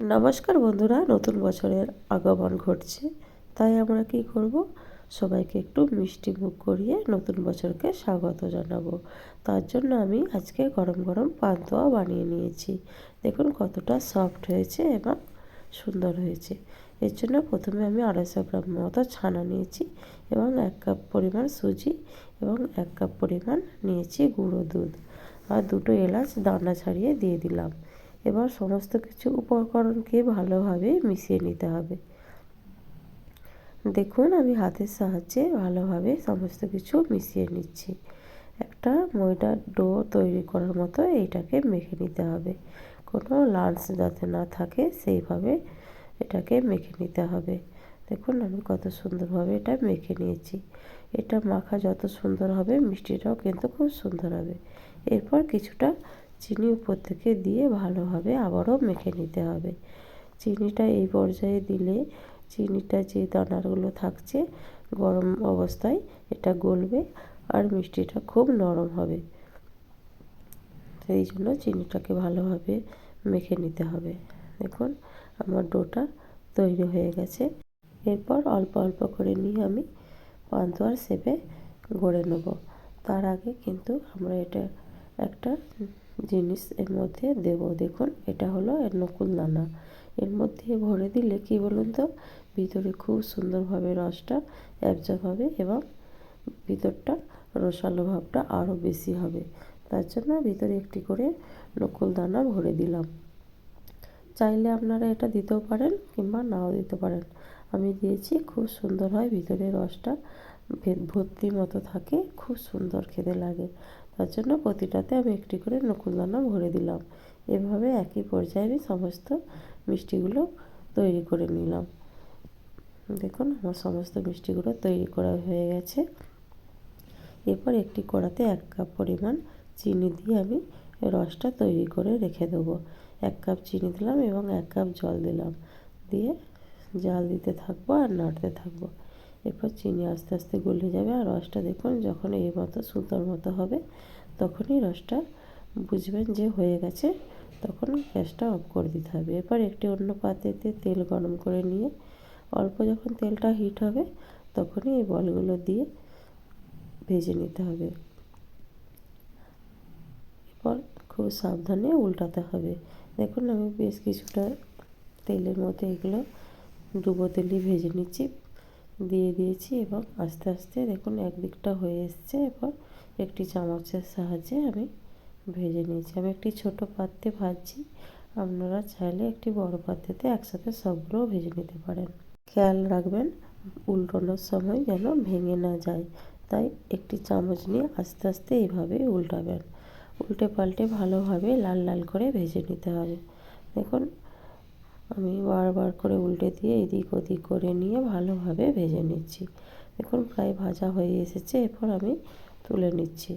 নমস্কার বন্ধুরা, নতুন বছরের আগমন ঘটছে, তাই আমরা কি করব? সবাইকে একটু মিষ্টি মুখ করিয়ে নতুন বছরকে স্বাগত জানাব। তার জন্য আমি আজকে গরম গরম পান্তুয়া বানিয়ে নিয়েছি। দেখুন কতটা সফট হয়েছে এবং সুন্দর হয়েছে। এর জন্য প্রথমে আমি আড়াইশো গ্রাম মতো ছানা নিয়েছি এবং এক কাপ পরিমাণ সুজি এবং এক কাপ পরিমাণ নিয়েছি গুঁড়ো দুধ। আর দুটো এলাচ দানা ছাড়িয়ে দিয়ে দিলাম। এবার সমস্ত কিছু উপকরণকে ভালোভাবে মিশিয়ে নিতে হবে। দেখুন, আমি হাতের সাহায্যে ভালোভাবে সমস্ত কিছু মিশিয়ে নিচ্ছি। একটা ময়দার ডো তৈরি করার মতো এইটাকে মেখে নিতে হবে। কোনো লাঞ্চ যাতে না থাকে, সেইভাবে এটাকে মেখে নিতে হবে। দেখুন, আমি কত সুন্দরভাবে এটা মেখে নিয়েছি। এটা মাখা যত সুন্দর হবে, মিষ্টিটাও কিন্তু খুব সুন্দর হবে। এরপর কিছুটা চিনি উপর থেকে দিয়ে ভালোভাবে আবারও মেখে নিতে হবে। চিনিটা এই পর্যায়ে দিলে চিনিটা যে দানাগুলো থাকছে গরম অবস্থায় এটা গলবে আর মিষ্টিটা খুব নরম হবে। সেই জন্য চিনিটাকে ভালোভাবে মেখে নিতে হবে। দেখুন আমার ডোটা তৈরি হয়ে গেছে। এরপর অল্প অল্প করে নিয়ে আমি পান্তুয়ার শেপে গড়ে নেব। তার আগে কিন্তু আমরা এটা একটা জিনিস এর মধ্যে দেব। দেখুন, এটা হলো এর নকুল দানা। এর মধ্যে ভরে দিলে কি বলুন তো? ভিতরে খুব সুন্দরভাবে রসটা অ্যাবজর্ব হবে এবং ভিতরটা রসালো ভাবটা আরও বেশি হবে। তার জন্য ভিতরে একটি করে নকুল দানা ভরে দিলাম। চাইলে আপনারা এটা দিতেও পারেন কিংবা নাও দিতে পারেন। আমি দিয়েছি, খুব সুন্দর হয়। ভিতরে রসটা ভর্তি মতো থাকে, খুব সুন্দর খেতে লাগে। তার জন্য প্রতিটাতে আমি একটি করে নকুলদানা ভরে দিলাম। এভাবে একই পর্যায়ে আমি সমস্ত মিষ্টিগুলো তৈরি করে নিলাম। দেখুন, আমার সমস্ত মিষ্টিগুলো তৈরি করা হয়ে গেছে। এরপর একটি কড়াতে এক কাপ পরিমাণ চিনি দিয়ে আমি রসটা তৈরি করে রেখে দেবো। এক কাপ চিনি দিলাম এবং এক কাপ জল দিলাম। দিয়ে জাল দিতে থাকব আর নাড়তে থাকব। এরপর চিনি আস্তে আস্তে গলে যাবে আর রসটা দেখুন যখন এই মতো সুন্দর মতো হবে তখনই রসটা বুঝবেন যে হয়ে গেছে, তখন গ্যাসটা অফ করে দিতে হবে। এরপর একটি অন্য পাত্রেতে তেল গরম করে নিয়ে অল্প যখন তেলটা হিট হবে তখনই এই বলগুলো দিয়ে ভেজে নিতে হবে। এরপর খুব সাবধানে উল্টাতে হবে। দেখুন আমি বেশ কিছুটা তেলের মধ্যে এগুলো ডুবো তেলই ভেজে নিচ্ছি। দিয়ে দিয়েছি এবং আস্তে আস্তে দেখুন একদিকটা হয়ে এসছে। এরপর একটি চামচের সাহায্যে আমি ভেজে নিয়েছি। আমি একটি ছোট পাত্রে ভাজছি। আপনারা চাইলে একটি বড় পাত্রেতে একসাথে সবগুলো ভেজে নিতে পারেন। খেয়াল রাখবেন, উল্টানোর সময় যেন ভেঙে না যায়। তাই একটি চামচ নিয়ে আস্তে আস্তে এইভাবে উল্টাবেন। উল্টে পাল্টে ভালোভাবে লাল লাল করে ভেজে নিতে হবে। দেখুন আমি বারবার করে উল্টে দিয়ে এদিক ওদিক করে নিয়ে ভালোভাবে ভেজে নিচ্ছি। দেখুন প্রায় ভাজা হয়ে এসেছে, এরপর আমি তুলে নিচ্ছি।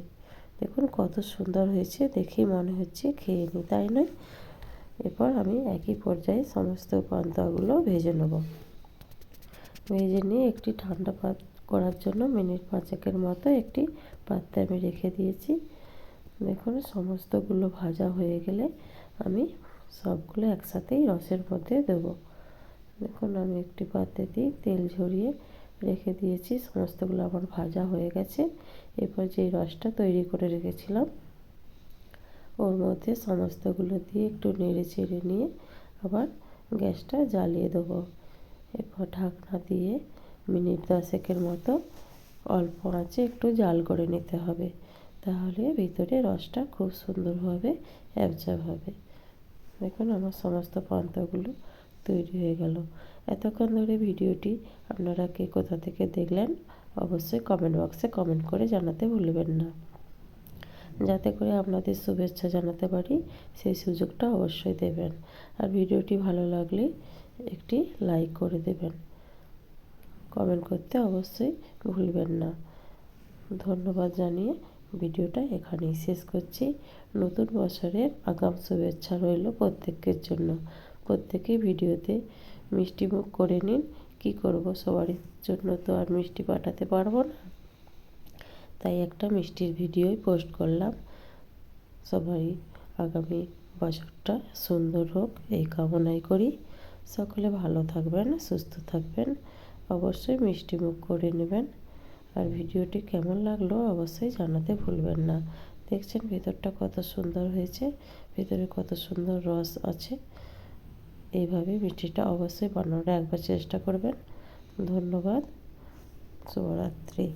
দেখুন কত সুন্দর হয়েছে, দেখেই মনে হচ্ছে খেয়ে নিই তাই নয়? এরপর আমি একই পর্যায়ে সমস্ত পান্তাগুলো ভেজে নেব। ভেজে নিয়ে একটি ঠান্ডা পাত করার জন্য মিনিট পাঁচেকের মতো একটি পাত্রে আমি রেখে দিয়েছি। দেখুন সমস্তগুলো ভাজা হয়ে গেলে আমি সবগুলো একসাথেই রসের মধ্যে দেবো। দেখুন, আমি একটি পাত্রে দিয়ে তেল ঝরিয়ে রেখে দিয়েছি, সমস্তগুলো আমার ভাজা হয়ে গেছে। এরপর যেই রসটা তৈরি করে রেখেছিলাম, ওর মধ্যে সমস্তগুলো দিয়ে একটু নেড়ে চেড়ে নিয়ে আবার গ্যাসটা জ্বালিয়ে দেবো। এরপর ঢাকনা দিয়ে মিনিট দশেকের মতো অল্প আঁচে একটু জাল করে নিতে হবে, তাহলে ভিতরে রসটা খুব সুন্দরভাবে অ্যাবজর্ব হবে। দেখুন আমার সমস্ত পান্তাগুলো তৈরি হয়ে গেল। এতক্ষণ ধরে ভিডিওটি আপনারা কে কোথা থেকে দেখলেন, অবশ্যই কমেন্ট বক্সে কমেন্ট করে জানাতে ভুলবেন না। যাতে করে আপনাদের শুভেচ্ছা জানাতে পারি, সেই সুযোগটা অবশ্যই দেবেন। আর ভিডিওটি ভালো লাগলে একটি লাইক করে দেবেন। কমেন্ট করতে অবশ্যই ভুলবেন না। ধন্যবাদ জানিয়ে ভিডিওটা এখানেই শেষ করছি। নতুন বছরের আগাম শুভেচ্ছা রইল প্রত্যেকের জন্য। প্রত্যেকেই ভিডিওতে মিষ্টি মুখ করে নিন। কি করব, সবার জন্য তো আর মিষ্টি পাঠাতে পারব না। তাই একটা মিষ্টির ভিডিওই পোস্ট করলাম। সবাই আগামী বছরটা সুন্দর হোক, এই কামনাই করি। সকলে ভালো থাকবেন, সুস্থ থাকবেন। অবশ্যই মিষ্টি মুখ করে নেবেন। আর ভিডিওটি কেমন লাগল অবশ্যই জানাতে ভুলবেন না। দেখছেন ভিতরটা কত সুন্দর হয়েছে, ভেতরে কত সুন্দর রস আছে। এইভাবে মিষ্টিটা অবশ্যই বানানোর একবার চেষ্টা করবেন। ধন্যবাদ। শুভরাত্রি।